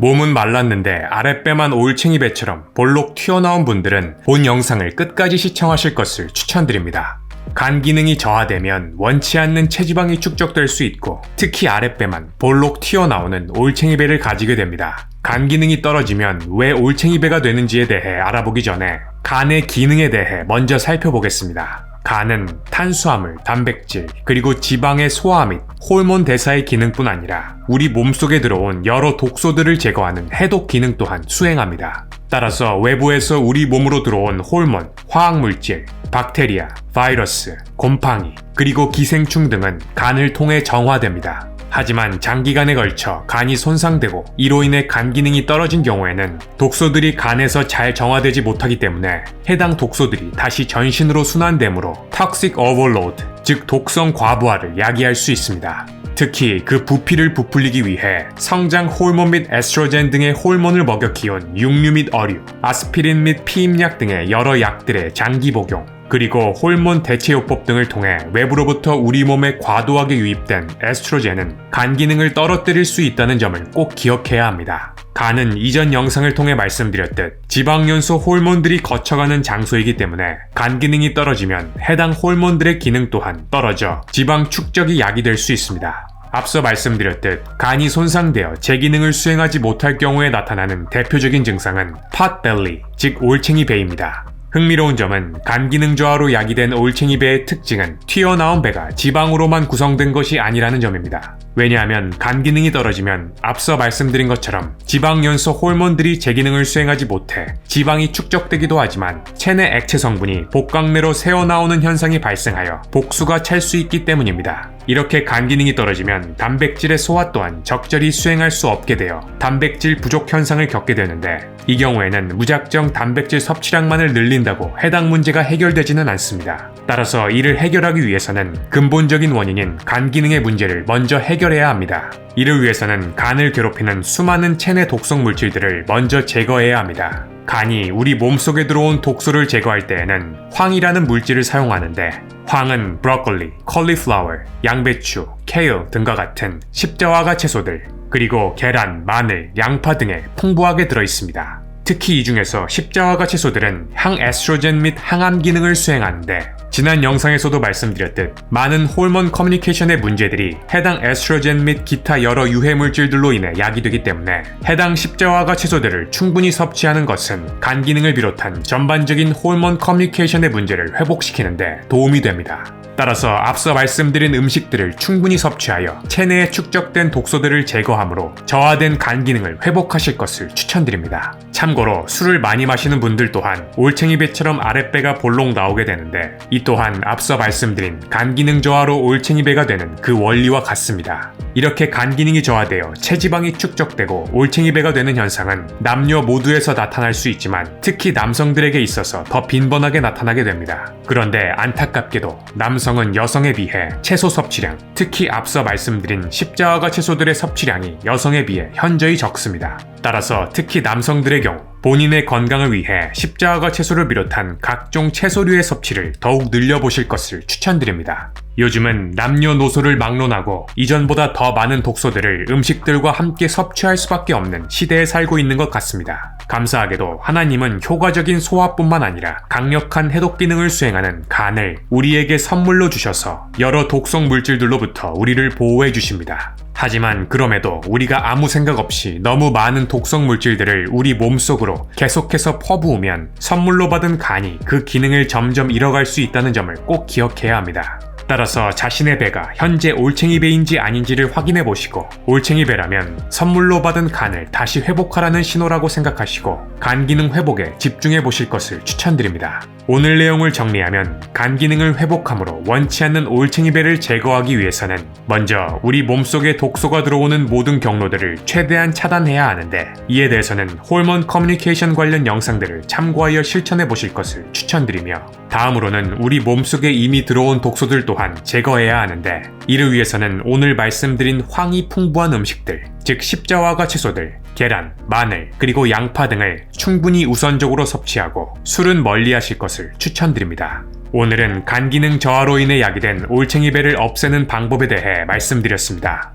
몸은 말랐는데 아랫배만 올챙이 배처럼 볼록 튀어나온 분들은 본 영상을 끝까지 시청하실 것을 추천드립니다. 간 기능이 저하되면 원치 않는 체지방이 축적될 수 있고 특히 아랫배만 볼록 튀어나오는 올챙이 배를 가지게 됩니다. 간 기능이 떨어지면 왜 올챙이 배가 되는지에 대해 알아보기 전에 간의 기능에 대해 먼저 살펴보겠습니다. 간은 탄수화물, 단백질, 그리고 지방의 소화 및 호르몬 대사의 기능뿐 아니라 우리 몸속에 들어온 여러 독소들을 제거하는 해독 기능 또한 수행합니다. 따라서 외부에서 우리 몸으로 들어온 호르몬, 화학물질, 박테리아, 바이러스, 곰팡이, 그리고 기생충 등은 간을 통해 정화됩니다. 하지만 장기간에 걸쳐 간이 손상되고 이로 인해 간 기능이 떨어진 경우에는 독소들이 간에서 잘 정화되지 못하기 때문에 해당 독소들이 다시 전신으로 순환되므로 toxic overload, 즉 독성 과부하를 야기할 수 있습니다. 특히 그 부피를 부풀리기 위해 성장 호르몬 및 에스트로겐 등의 호르몬을 먹여 키운 육류 및 어류, 아스피린 및 피임약 등의 여러 약들의 장기 복용, 그리고 호르몬 대체요법 등을 통해 외부로부터 우리 몸에 과도하게 유입된 에스트로겐은 간 기능을 떨어뜨릴 수 있다는 점을 꼭 기억해야 합니다. 간은 이전 영상을 통해 말씀드렸듯 지방연소 호르몬들이 거쳐가는 장소이기 때문에 간 기능이 떨어지면 해당 호르몬들의 기능 또한 떨어져 지방 축적이 야기될 수 있습니다. 앞서 말씀드렸듯 간이 손상되어 제 기능을 수행하지 못할 경우에 나타나는 대표적인 증상은 팟벨리, 즉 올챙이 배입니다. 흥미로운 점은 간 기능 저하로 야기된 올챙이 배의 특징은 튀어나온 배가 지방으로만 구성된 것이 아니라는 점입니다. 왜냐하면 간 기능이 떨어지면 앞서 말씀드린 것처럼 지방 연소 호르몬들이 제 기능을 수행하지 못해 지방이 축적되기도 하지만 체내 액체 성분이 복강내로 새어나오는 현상이 발생하여 복수가 찰 수 있기 때문입니다. 이렇게 간 기능이 떨어지면 단백질의 소화 또한 적절히 수행할 수 없게 되어 단백질 부족 현상을 겪게 되는데 이 경우에는 무작정 단백질 섭취량만을 늘 린다고 해당 문제가 해결되지는 않습니다. 따라서 이를 해결하기 위해서는 근본적인 원인인 간 기능의 문제를 먼저 해결해야 합니다. 이를 위해서는 간을 괴롭히는 수많은 체내 독성 물질들을 먼저 제거해야 합니다. 간이 우리 몸속에 들어온 독소를 제거할 때에는 황이라는 물질을 사용하는데 황은 브로콜리, 컬리플라워, 양배추, 케일 등과 같은 십자화가 채소들 그리고 계란, 마늘, 양파 등에 풍부하게 들어 있습니다. 특히 이 중에서 십자화가 채소들은 항에스트로겐 및 항암 기능을 수행하는데 지난 영상에서도 말씀드렸듯 많은 호르몬 커뮤니케이션의 문제들이 해당 에스트로겐 및 기타 여러 유해 물질들로 인해 야기되기 때문에 해당 십자화가 채소들을 충분히 섭취하는 것은 간 기능을 비롯한 전반적인 호르몬 커뮤니케이션의 문제를 회복시키는데 도움이 됩니다. 따라서 앞서 말씀드린 음식들을 충분히 섭취하여 체내에 축적된 독소들을 제거하므로 저하된 간 기능을 회복하실 것을 추천드립니다. 참고로 술을 많이 마시는 분들 또한 올챙이 배처럼 아랫배가 볼록 나오게 되는데 이 또한 앞서 말씀드린 간 기능 저하로 올챙이 배가 되는 그 원리와 같습니다. 이렇게 간 기능이 저하되어 체지방이 축적되고 올챙이 배가 되는 현상은 남녀 모두에서 나타날 수 있지만 특히 남성들에게 있어서 더 빈번하게 나타나게 됩니다. 그런데 안타깝게도 남성은 여성에 비해 채소 섭취량, 특히 앞서 말씀드린 십자화가 채소들의 섭취량이 여성에 비해 현저히 적습니다. 따라서 특히 남성들의 경우 본인의 건강을 위해 십자화가 채소를 비롯한 각종 채소류의 섭취를 더욱 늘려보실 것을 추천드립니다. 요즘은 남녀노소를 막론하고 이전보다 더 많은 독소들을 음식들과 함께 섭취할 수밖에 없는 시대에 살고 있는 것 같습니다. 감사하게도 하나님은 효과적인 소화뿐만 아니라 강력한 해독 기능을 수행하는 간을 우리에게 선물로 주셔서 여러 독성 물질들로부터 우리를 보호해 주십니다. 하지만 그럼에도 우리가 아무 생각 없이 너무 많은 독성 물질들을 우리 몸속으로 계속해서 퍼부으면 선물로 받은 간이 그 기능을 점점 잃어갈 수 있다는 점을 꼭 기억해야 합니다. 따라서 자신의 배가 현재 올챙이 배인지 아닌지를 확인해 보시고 올챙이 배라면 선물로 받은 간을 다시 회복하라는 신호라고 생각하시고 간 기능 회복에 집중해 보실 것을 추천드립니다. 오늘 내용을 정리하면 간 기능을 회복함으로 원치 않는 올챙이 배를 제거하기 위해서는 먼저 우리 몸속에 독소가 들어오는 모든 경로들을 최대한 차단해야 하는데 이에 대해서는 호르몬 커뮤니케이션 관련 영상들을 참고하여 실천해 보실 것을 추천드리며 다음으로는 우리 몸속에 이미 들어온 독소들 또한 제거해야 하는데 이를 위해서는 오늘 말씀드린 황이 풍부한 음식들 즉 십자화가 채소들 계란, 마늘, 그리고 양파 등을 충분히 우선적으로 섭취하고 술은 멀리 하실 것을 추천드립니다. 오늘은 간 기능 저하로 인해 야기된 올챙이 배를 없애는 방법에 대해 말씀드렸습니다.